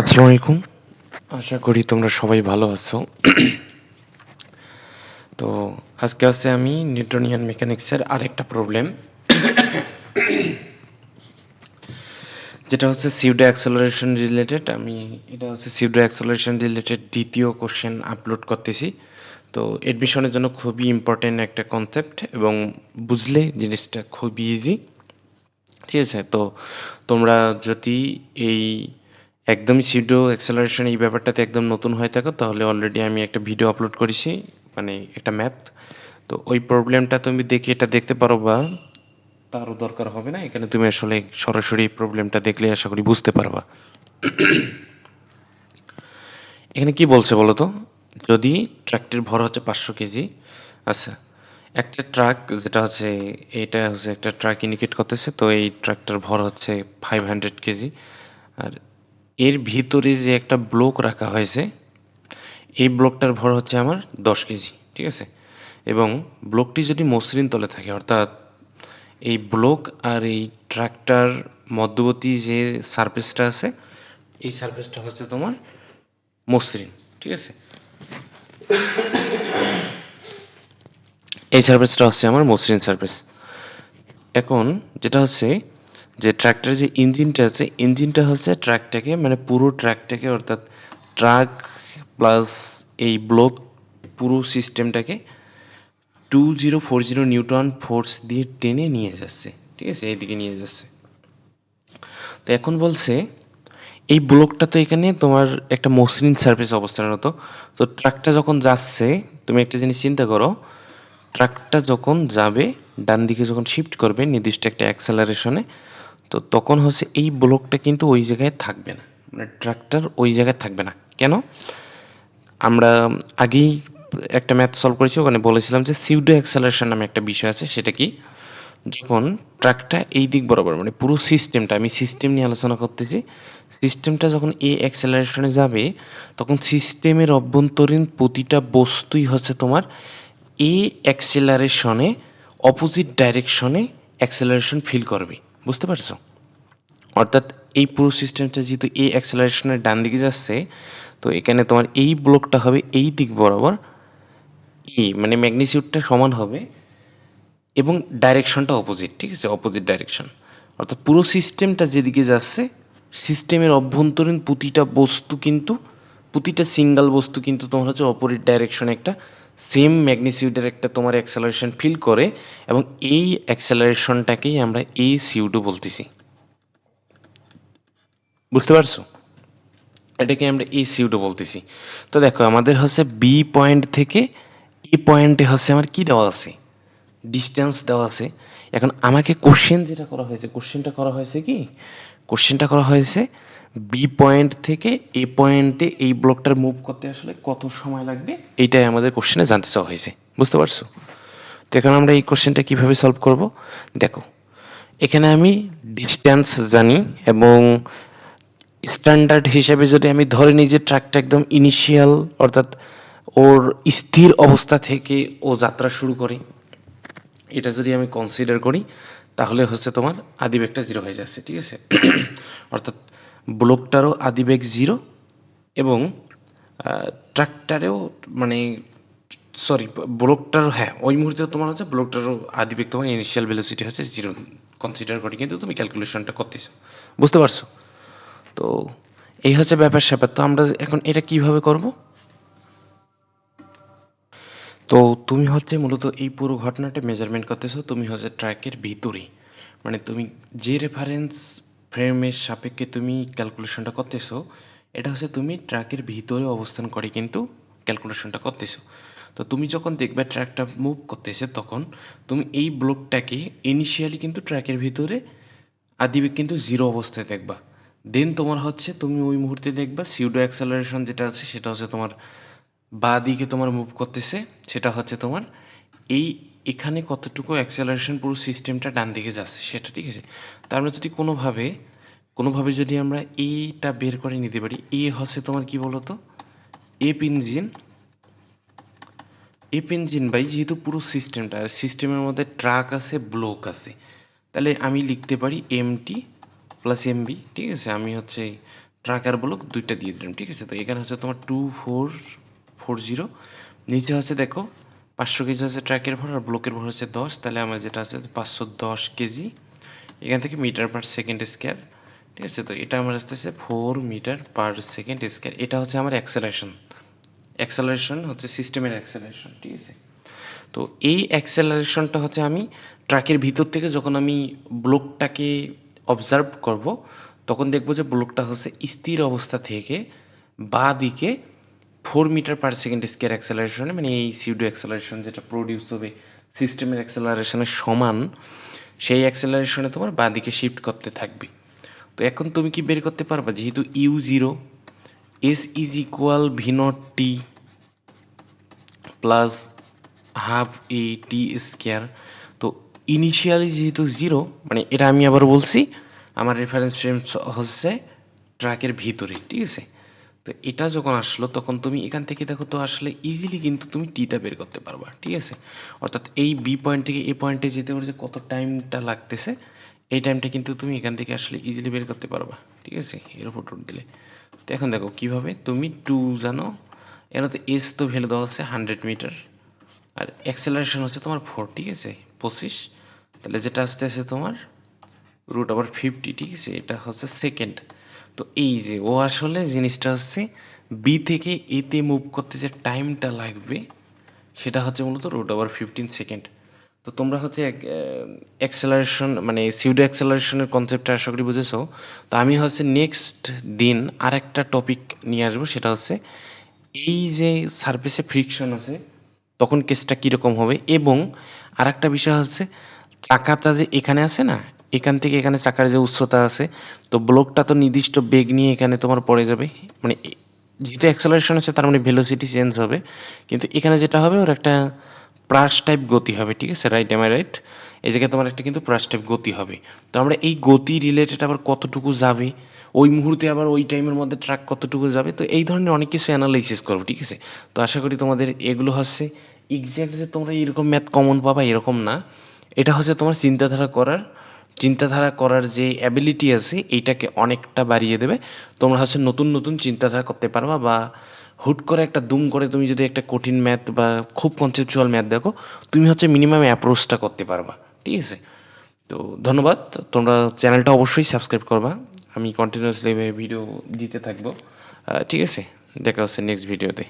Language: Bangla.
আসসালামু আলাইকুম আশা করি তোমরা সবাই ভালো আছো। তো আজকে আছে আমি নিউটনিয়ান মেকানিক্সের আরেকটা প্রবলেম। যেটা হচ্ছে সিউডো অ্যাক্সেলারেশন রিলেটেড আমি এটা হচ্ছে সিউডো অ্যাক্সেলারেশন রিলেটেড দ্বিতীয় কোশ্চেন আপলোড করতেছি। তো এডমিশনের জন্য খুবই ইম্পর্টেন্ট একটা কনসেপ্ট এবং বুঝলে জিনিসটা খুবই ইজি ঠিক আছে? তো তোমরা যদি এই একদমই সিউডো অ্যাক্সেলারেশন এই ব্যাপারটাতে একদম নতুন হয়ে থাকো, তাহলে অলরেডি আমি একটা ভিডিও আপলোড করেছি মানে একটা ম্যাথ তো ওই প্রবলেমটা তুমি দেখে এটা দেখতে পারো বা তারও দরকার হবে না, এখানে তুমি আসলে সরাসরি প্রবলেমটা দেখলে আশা করি বুঝতে পারবা। এখানে কি বলছে বলো তো? যদি ট্রাকটির ভর হচ্ছে পাঁচশো কেজি আচ্ছা একটা ট্রাক যেটা হচ্ছে, এটা হচ্ছে একটা ট্রাক ইন্ডিকেট করতেছে, তো এই ট্রাকটার ভর হচ্ছে ফাইভ হান্ড্রেড কেজি, আর এর ভিতরে যে একটা ব্লক রাখা হয়েছে, এই ব্লকটার ভর হচ্ছে আমার দশ কেজি ঠিক আছে? এবং ব্লকটি যদি মসৃণ তলে থাকে, অর্থাৎ এই ব্লক আর এই ট্রাকটার মধ্যবর্তী যে সারফেসটা আছে, এই সারফেসটা হচ্ছে তোমার মসৃণ, ঠিক আছে? এই সারফেসটা হচ্ছে আমার মসৃণ সারফেস এখন যেটা হচ্ছে যে ট্র্যাক্টরের যে ইঞ্জিনটা আছে, ইঞ্জিনটা হচ্ছে ট্র্যাকটাকে মানে পুরো ট্র্যাকটাকে অর্থাৎ ট্রাক প্লাস এই ব্লক পুরো সিস্টেমটাকে two zero four zero newton force দিয়ে টেনে নিয়ে যাচ্ছে, ঠিক আছে? এইদিকে নিয়ে যাচ্ছে। তো এখন বলছে, এই ব্লকটা তো এখানে তোমার একটা মসৃণ সার্ফেস অবস্থানরত তো ট্রাকটা যখন যাচ্ছে, তুমি একটা জিনিস চিন্তা করো ট্রাকটা যখন যাবে ডান দিকে যখন শিফট করবে, নির্দিষ্ট একটা অ্যাক্সেলারেশনে তো তখন হচ্ছে এই ব্লকটা কিন্তু ওই জায়গায় থাকবে না। মানে ট্রাকটার ওই জায়গায় থাকবে না। কেন? আমরা আগেই একটা ম্যাথ সলভ করেছি, ওখানে বলেছিলাম যে সিউডো অ্যাক্সেলারেশন নামে একটা বিষয় আছে, সেটা কি? যখন ট্রাকটা এই দিক বরাবর মানে পুরো সিস্টেমটা আমি সিস্টেম নিয়ে আলোচনা করতেছি সিস্টেমটা যখন এই অ্যাক্সেলারেশনে যাবে, তখন সিস্টেমের অভ্যন্তরীণ প্রতিটা বস্তুই হচ্ছে তোমার এই অ্যাক্সেলারেশনে অপোজিট ডাইরেকশনে অ্যাক্সেলারেশন ফিল করবে। বুঝতে পারছ? অর্থাৎ এই পুরো সিস্টেমটা যেহেতু এই অ্যাক্সেলারেশনের ডান দিকে যাচ্ছে, তো এখানে তোমার এই ব্লকটা হবে এই দিক বরাবর ই মানে ম্যাগনিচিউডটা সমান হবে এবং ডাইরেকশনটা অপোজিট ঠিক আছে? অপোজিট ডাইরেকশন অর্থাৎ পুরো সিস্টেমটা যেদিকে যাচ্ছে সিস্টেমের অভ্যন্তরীণ প্রতিটা বস্তু কিন্তু প্রতিটা সিঙ্গেল বস্তু কিন্তু তোমার হচ্ছে অপোজিট ডাইরেকশনে একটা সেম ম্যাগনিচিউডের একটা তোমার অ্যাক্সেলারেশন ফিল করে এবং এই অ্যাক্সেলারেশনটাকেই আমরা এই সিউডো বলতেছি। বুঝতে পারছ? এটাকে আমরা এই সিউডো বলতেছি। তো দেখো, আমাদের হচ্ছে বি পয়েন্ট থেকে এ পয়েন্টে হচ্ছে আমার কি দেওয়া আছে? ডিস্টেন্স দেওয়া আছে। এখন আমাকে কোশ্চেন যেটা করা হয়েছে কোশ্চেনটা করা হয়েছে কি? কোশ্চেনটা করা হয়েছে বি পয়েন্ট থেকে এ পয়েন্টে এই ব্লকটার মুভ করতে আসলে কত সময় লাগবে? এইটাই আমাদের কোশ্চেনে জানতে চাওয়া হয়েছে। বুঝতে পারছ? তো এখন আমরা এই কোশ্চেনটা কীভাবে সলভ করব? দেখো, এখানে আমি ডিস্টেন্স জানি এবং স্ট্যান্ডার্ড হিসেবে যদি আমি ধরে নিই যে ট্র্যাকটা একদম ইনিশিয়াল অর্থাৎ ওর স্থির অবস্থা থেকে ও যাত্রা শুরু করে এটা যদি আমি কনসিডার করি, তাহলে হচ্ছে তোমার আদিবেগটা জিরো হয়ে যাচ্ছে, ঠিক আছে? অর্থাৎ ব্লকটারও আদিবেগ জিরো এবং ট্রাকটারেও মানে সরি ব্লকটার হ্যাঁ ওই মুহূর্তে তোমার হচ্ছে ব্লকটারও আদিবেগ তোমার ইনিশিয়াল ভেলোসিটি হচ্ছে জিরো কনসিডার করি, কিন্তু তুমি ক্যালকুলেশনটা করতেছো, বুঝতে পারছ? তো, এই হচ্ছে ব্যাপার স্যাপার তো আমরা এখন এটা কীভাবে করব? তো তুমি হচ্ছে মূলত এই পুরো ঘটনাটা মেজারমেন্ট করতেছো, তুমি হচ্ছে ট্র্যাকের ভিতরে মানে তুমি যে রেফারেন্স ফ্রেমের সাপেক্ষে তুমি ক্যালকুলেশনটা করতেছো, এটা হচ্ছে তুমি ট্র্যাকের ভিতরে অবস্থান করে কিন্তু ক্যালকুলেশনটা করতেছো। তো তুমি যখন দেখবে ট্র্যাকটা মুভ করতেছে তখন, তুমি এই ব্লকটাকে ইনিশিয়ালি কিন্তু ট্র্যাকের ভিতরে আদিবে কিন্তু জিরো অবস্থায় দেখবা। দেন তোমার হচ্ছে তুমি ওই মুহূর্তে দেখবা সিউডো অ্যাক্সেলারেশন যেটা আছে, সেটা হচ্ছে তোমার বা দিকে তোমার মুভ করতেছে, সেটা হচ্ছে তোমার এই এখানে কতটুকু অ্যাক্সেলারেশন পুরো সিস্টেমটা ডান দিকে যাচ্ছে, সেটা ঠিক আছে? তার মানে যদি কোনোভাবে কোনোভাবে যদি আমরা এইটা বের করে নিতে পারি, এ হচ্ছে তোমার কি বলতো? এপ ইঞ্জিন এপ ইঞ্জিন বাই যেহেতু পুরো সিস্টেমটা আর সিস্টেমের মধ্যে ট্রাক আছে ব্লক আছে, তাহলে আমি লিখতে পারি এমটি প্লাস এমবি ঠিক আছে? আমি হচ্ছে ট্রাক আর ব্লক দুইটা দিয়ে দিলাম, ঠিক আছে? তো এখানে হচ্ছে তোমার টু ফোর ফোর জিরো। নিচে হচ্ছে দেখো, পাঁচশো কেজি হচ্ছে ট্র্যাকের ভর আর ব্লকের ভর হচ্ছে দশ। তাহলে আমার যেটা আছে পাঁচশো দশ কেজি। এখান থেকে মিটার পার সেকেন্ড স্কোয়ার। ঠিক আছে, তো এটা আমার আসতেছে four metre per second square. এটা হচ্ছে আমার অ্যাক্সেলারেশন অ্যাক্সেলারেশন হচ্ছে সিস্টেমের অ্যাক্সেলারেশন ঠিক আছে? তো এই অ্যাক্সেলারেশনটা হচ্ছে আমি ট্রাকের ভিতর থেকে যখন আমি ব্লকটাকে অবজার্ভ করব, তখন দেখব যে ব্লকটা হচ্ছে স্থির অবস্থা থেকে বা দিকে four metre per second square অ্যাক্সেলারেশনে মানে এই সিউডো অ্যাক্সেলারেশন যেটা প্রডিউস হবে সিস্টেমের অ্যাক্সেলারেশনের সমান, সেই অ্যাক্সেলারেশনে তোমার বা দিকে শিফট করতে থাকবে। তো এখন তুমি কি বের করতে পারবা? যেহেতু u zero s is equal v naught t plus half a t square তো ইনিশিয়ালি যেহেতু জিরো মানে এটা আমি আবার বলছি, আমার রেফারেন্স ফ্রেম হচ্ছে ট্র্যাকের ভিতরে, ঠিক আছে? তো এটা যখন আসলো, তখন তুমি এখান থেকে দেখো তো আসলে ইজিলি কিন্তু তুমি টিটা বের করতে পারবা, ঠিক আছে? অর্থাৎ এই বি পয়েন্ট থেকে এ পয়েন্টে যেতে পারে যে কত টাইমটা লাগতেছে, এই টাইমটা কিন্তু তুমি এখান থেকে আসলে ইজিলি বের করতে পারবা, ঠিক আছে? এর উপর টোট দিলে। তো এখন দেখো কীভাবে? তুমি টু জানো এর তো এস তো ভ্যালু দেওয়া হচ্ছে হান্ড্রেড মিটার আর অ্যাক্সেলারেশন হচ্ছে তোমার ফোর ঠিক আছে? পঁচিশ, তাহলে যেটা আসতেছে তোমার রুট আবার ফিফটি ঠিক আছে? এটা হচ্ছে সেকেন্ড তো এই যে, ও আসলে জিনিসটা হচ্ছে বি থেকে এতে মুভ করতে যে টাইমটা লাগবে, সেটা হচ্ছে মূলত রুট আবার ফিফটিন সেকেন্ড তো তোমরা হচ্ছে অ্যাক্সেলারেশন মানে সিউডো অ্যাক্সেলারেশনের কনসেপ্টটা আশা করি বুঝেছ? তো আমি হচ্ছে নেক্সট দিন আরেকটা টপিক নিয়ে আসব, সেটা হচ্ছে এই যে সারফেসে ফ্রিকশন আছে, তখন কেসটা কীরকম হবে? এবং আরেকটা বিষয় হচ্ছে টাকাটা যে এখানে আছে না এখান থেকে এখানে চাকার যে উচ্চতা আছে, তো ব্লকটা তো নির্দিষ্ট বেগ নিয়ে এখানে তোমার পড়ে যাবে। মানে যেহেতু অ্যাক্সেলারেশন আছে তার মানে ভেলোসিটি চেঞ্জ হবে। কিন্তু এখানে যেটা হবে, ওর একটা প্রাস টাইপ গতি হবে, ঠিক আছে? রাইট এম রাইট এই জায়গায় তোমার একটা কিন্তু প্রাস টাইপ গতি হবে। তো আমরা এই গতি রিলেটেড আবার কতটুকু যাবে, ওই মুহূর্তে আবার ওই টাইমের মধ্যে ট্রাক কতটুকু যাবে, তো এই ধরনের অনেক কিছু অ্যানালাইসিস করব, ঠিক আছে? তো আশা করি তোমাদের এগুলো হচ্ছে এক্স্যাক্ট যে তোমরা এরকম ম্যাথ কমন পাবা, এরকম না। এটা হচ্ছে তোমার চিন্তাধারা করার চিন্তাধারা করার যে অ্যাবিলিটি আছে, এইটাকে অনেকটা বাড়িয়ে দেবে। তোমরা হচ্ছে নতুন নতুন চিন্তাধারা করতে পারবা বা হুট করে একটা দুম করে তুমি যদি একটা কঠিন ম্যাথ বা খুব কনসেপচুয়াল ম্যাথ দেখো, তুমি হচ্ছে মিনিমাম অ্যাপ্রোচটা করতে পারবা। ঠিক আছে? তো ধন্যবাদ। তোমরা চ্যানেলটা অবশ্যই সাবস্ক্রাইব করবা। আমি কন্টিনিউয়াসলি ভিডিও দিতে থাকব। ঠিক আছে? দেখা হচ্ছে নেক্সট ভিডিওতে